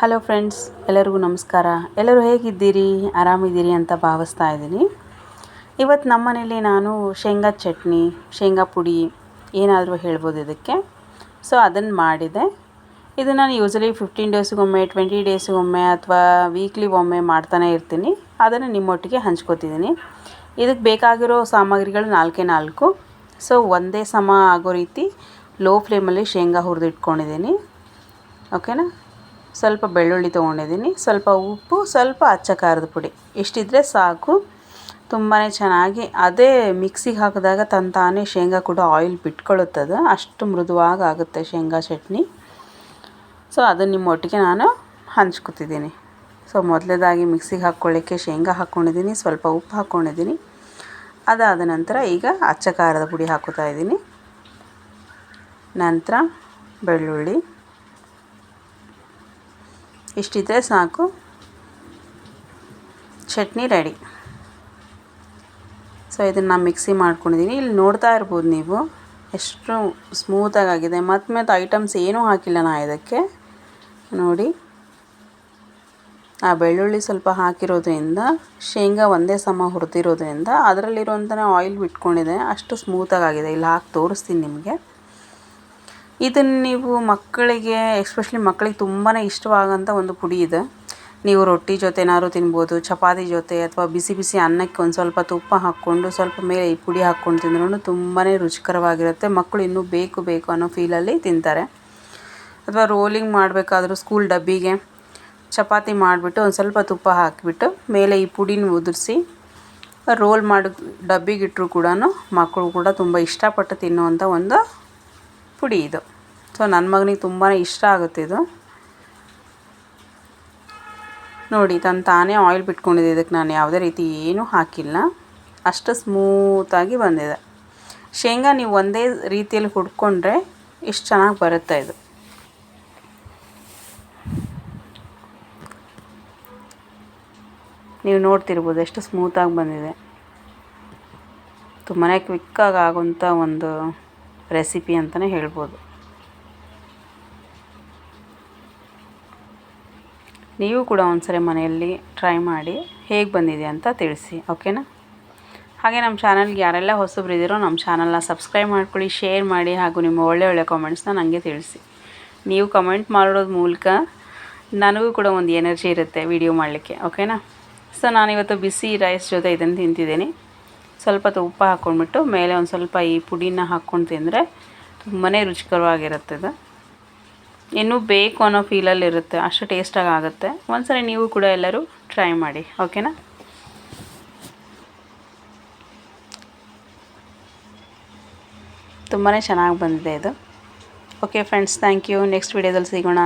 Hello friends ಎಲ್ಲರಿಗೂ ನಮಸ್ಕಾರ. ಎಲ್ಲರೂ ಹೇಗಿದ್ದೀರಿ? ಆರಾಮಿದ್ದೀರಿ ಅಂತ ಭಾವಿಸ್ತಾ ಇದ್ದೀನಿ. ಇವತ್ತು ನಮ್ಮ ಮನೇಲಿ ನಾನು ಶೇಂಗಾ ಚಟ್ನಿ, ಶೇಂಗಾ ಪುಡಿ ಏನಾದರೂ ಹೇಳ್ಬೋದು ಇದಕ್ಕೆ. ಸೊ ಅದನ್ನು ಮಾಡಿದೆ. ಇದು ನಾನು ಯೂಸಲಿ ಫಿಫ್ಟೀನ್ ಡೇಸ್ಗೊಮ್ಮೆ ಟ್ವೆಂಟಿ ಡೇಸ್ಗೊಮ್ಮೆ ಅಥವಾ ವೀಕ್ಲಿ ಒಮ್ಮೆ ಮಾಡ್ತಾನೆ ಇರ್ತೀನಿ. ಅದನ್ನು ನಿಮ್ಮೊಟ್ಟಿಗೆ ಹಂಚ್ಕೋತಿದ್ದೀನಿ. ಇದಕ್ಕೆ ಬೇಕಾಗಿರೋ ಸಾಮಗ್ರಿಗಳು ನಾಲ್ಕೇ ನಾಲ್ಕು. ಸೊ ಒಂದೇ ಸಮ ಆಗೋ ರೀತಿ ಲೋ ಫ್ಲೇಮಲ್ಲಿ ಶೇಂಗಾ ಹುರಿದಿಟ್ಕೊಂಡಿದ್ದೀನಿ. ಓಕೆನಾ ಸ್ವಲ್ಪ ಬೆಳ್ಳುಳ್ಳಿ ತೊಗೊಂಡಿದ್ದೀನಿ. ಸ್ವಲ್ಪ ಉಪ್ಪು, ಸ್ವಲ್ಪ ಅಚ್ಚ ಖಾರದ ಪುಡಿ. ಇಷ್ಟಿದ್ರೆ ಸಾಕು. ತುಂಬಾ ಚೆನ್ನಾಗಿ ಅದೇ ಮಿಕ್ಸಿಗೆ ಹಾಕಿದಾಗ ತನ್ನ ತಾನೇ ಶೇಂಗಾ ಕೂಡ ಆಯಿಲ್ ಬಿಟ್ಕೊಳ್ಳುತ್ತದೆ ಅಷ್ಟು ಮೃದುವಾಗಿ ಆಗುತ್ತೆ ಶೇಂಗಾ ಚಟ್ನಿ. ಸೊ ಅದನ್ನು ನಿಮ್ಮ ಒಟ್ಟಿಗೆ ನಾನು ಹಂಚ್ಕೊತಿದ್ದೀನಿ. ಸೊ ಮೊದಲೇದಾಗಿ ಮಿಕ್ಸಿಗೆ ಹಾಕ್ಕೊಳ್ಳಿಕ್ಕೆ ಶೇಂಗಾ ಹಾಕ್ಕೊಂಡಿದ್ದೀನಿ, ಸ್ವಲ್ಪ ಉಪ್ಪು ಹಾಕ್ಕೊಂಡಿದ್ದೀನಿ. ಅದಾದ ನಂತರ ಈಗ ಅಚ್ಚ ಖಾರದ ಪುಡಿ ಹಾಕೋತಾ ಇದ್ದೀನಿ. ನಂತರ ಬೆಳ್ಳುಳ್ಳಿ. ಇಷ್ಟಿದ್ರೆ ಸಾಕು. ಚಟ್ನಿ ರೆಡಿ. ಸೊ ಇದನ್ನು ಮಿಕ್ಸಿ ಮಾಡ್ಕೊಂಡಿದ್ದೀನಿ ಇಲ್ಲಿ ನೋಡ್ತಾ ಇರ್ಬೋದು ನೀವು. ಎಷ್ಟು ಸ್ಮೂತಾಗಿ ಆಗಿದೆ ಮತ್ತು ಮತ್ತು ಐಟಮ್ಸ್ ಏನೂ ಹಾಕಿಲ್ಲ ನಾ ಇದಕ್ಕೆ. ನೋಡಿ. ಆ ಬೆಳ್ಳುಳ್ಳಿ ಸ್ವಲ್ಪ ಹಾಕಿರೋದ್ರಿಂದ, ಶೇಂಗಾ ಒಂದೇ ಸಮ ಹುರಿದಿರೋದ್ರಿಂದ ಅದರಲ್ಲಿರುವಂಥ ಆಯಿಲ್ ಬಿಟ್ಕೊಂಡಿದೆ. ಅಷ್ಟು ಸ್ಮೂತಾಗಿ ಆಗಿದೆ ಇಲ್ಲಿ ಹಾಕಿ ತೋರಿಸ್ತೀನಿ ನಿಮಗೆ. ಇದನ್ನು ನೀವು ಮಕ್ಕಳಿಗೆ ಎಸ್ಪೆಷಲಿ ಮಕ್ಕಳಿಗೆ ತುಂಬಾ ಇಷ್ಟವಾಗೋಂಥ ಒಂದು ಪುಡಿ ಇದೆ. ನೀವು ರೊಟ್ಟಿ ಜೊತೆ ಏನಾದ್ರು ತಿನ್ಬೋದು, ಚಪಾತಿ ಜೊತೆ ಅಥವಾ ಬಿಸಿ ಬಿಸಿ ಅನ್ನಕ್ಕೆ ಒಂದು ಸ್ವಲ್ಪ ತುಪ್ಪ ಹಾಕ್ಕೊಂಡು, ಸ್ವಲ್ಪ ಮೇಲೆ ಈ ಪುಡಿ ಹಾಕ್ಕೊಂಡು ತಿಂದ್ರೂ ತುಂಬಾ ರುಚಿಕರವಾಗಿರುತ್ತೆ. ಮಕ್ಕಳು ಇನ್ನೂ ಬೇಕು ಬೇಕು ಅನ್ನೋ ಫೀಲಲ್ಲಿ ತಿಂತಾರೆ. ಅಥವಾ ರೋಲಿಂಗ್ ಮಾಡಬೇಕಾದ್ರೂ ಸ್ಕೂಲ್ ಡಬ್ಬಿಗೆ ಚಪಾತಿ ಮಾಡಿಬಿಟ್ಟು ಒಂದು ಸ್ವಲ್ಪ ತುಪ್ಪ ಹಾಕಿಬಿಟ್ಟು ಮೇಲೆ ಈ ಪುಡಿನ ಉದುರಿಸಿ ರೋಲ್ ಮಾಡಿ ಡಬ್ಬಿಗಿಟ್ಟರು ಕೂಡ ಮಕ್ಕಳು ಕೂಡ ತುಂಬ ಇಷ್ಟಪಟ್ಟು ತಿನ್ನುವಂಥ ಒಂದು ಪುಡಿ ಇದು. ಸೊ ನನ್ನ ಮಗನಿಗೆ ತುಂಬಾ ಇಷ್ಟ ಆಗುತ್ತೆ ಇದು. ನೋಡಿ ತನ್ನ ತಾನೇ ಆಯಿಲ್ ಬಿಟ್ಕೊಂಡಿದೆ. ಇದಕ್ಕೆ ನಾನು ಯಾವುದೇ ರೀತಿ ಏನೂ ಹಾಕಿಲ್ಲ. ಅಷ್ಟು ಸ್ಮೂತಾಗಿ ಬಂದಿದೆ. ಶೇಂಗಾ ನೀವು ಒಂದೇ ರೀತಿಯಲ್ಲಿ ಹುಡ್ಕೊಂಡ್ರೆ ಇಷ್ಟು ಚೆನ್ನಾಗಿ ಬರುತ್ತೆ ಇದು. ನೀವು ನೋಡ್ತಿರ್ಬೋದು ಎಷ್ಟು ಸ್ಮೂತಾಗಿ ಬಂದಿದೆ. ತುಂಬಾ ಕ್ವಿಕ್ಕಾಗಿ ಆಗೋಂಥ ಒಂದು ರೆಸಿಪಿ ಅಂತಲೇ ಹೇಳ್ಬೋದು. ನೀವು ಕೂಡ ಒಂದ್ಸರಿ ಮನೆಯಲ್ಲಿ ಟ್ರೈ ಮಾಡಿ ಹೇಗೆ ಬಂದಿದೆ ಅಂತ ತಿಳಿಸಿ, ಓಕೆನಾ? ಹಾಗೆ ನಮ್ಮ ಚಾನಲ್ಗೆ ಯಾರೆಲ್ಲ ಹೊಸಬ್ರು ಇದ್ದೀರೋ ನಮ್ಮ ಚಾನಲ್ನ ಸಬ್ಸ್ಕ್ರೈಬ್ ಮಾಡ್ಕೊಳ್ಳಿ, ಶೇರ್ ಮಾಡಿ ಹಾಗೂ ನಿಮ್ಮ ಒಳ್ಳೆ ಒಳ್ಳೆ ಕಾಮೆಂಟ್ಸ್ನ ನನಗೆ ತಿಳಿಸಿ. ನೀವು ಕಮೆಂಟ್ ಮಾಡೋದ್ರ ಮೂಲಕ ನನಗೂ ಕೂಡ ಒಂದು ಎನರ್ಜಿ ಇರುತ್ತೆ ವಿಡಿಯೋ ಮಾಡಲಿಕ್ಕೆ, ಓಕೆನಾ? ಸೊ ನಾನಿವತ್ತು ಬಿಸಿ ರೈಸ್ ಜೊತೆ ಇದನ್ನು ತಿಂತಿದ್ದೀನಿ. ಸ್ವಲ್ಪ ಉಪ್ಪು ಹಾಕ್ಕೊಂಡ್ಬಿಟ್ಟು ಮೇಲೆ ಒಂದು ಸ್ವಲ್ಪ ಈ ಪುಡಿನ ಹಾಕ್ಕೊಂಡು ತಿಂದರೆ ತುಂಬಾ ರುಚಿಕರವಾಗಿರುತ್ತೆ ಇದು. ಇನ್ನೂ ಬೇಕು ಅನ್ನೋ ಫೀಲಲ್ಲಿ ಇರುತ್ತೆ, ಅಷ್ಟು ಟೇಸ್ಟಾಗಿ ಆಗುತ್ತೆ. ಒಂದ್ಸರಿ ನೀವು ಕೂಡ ಎಲ್ಲರೂ ಟ್ರೈ ಮಾಡಿ ಓಕೆನಾ ತುಂಬಾ ಚೆನ್ನಾಗಿ ಬಂದಿದೆ ಇದು. Okay friends thank you next ವೀಡಿಯೋದಲ್ಲಿ ಸಿಗೋಣ.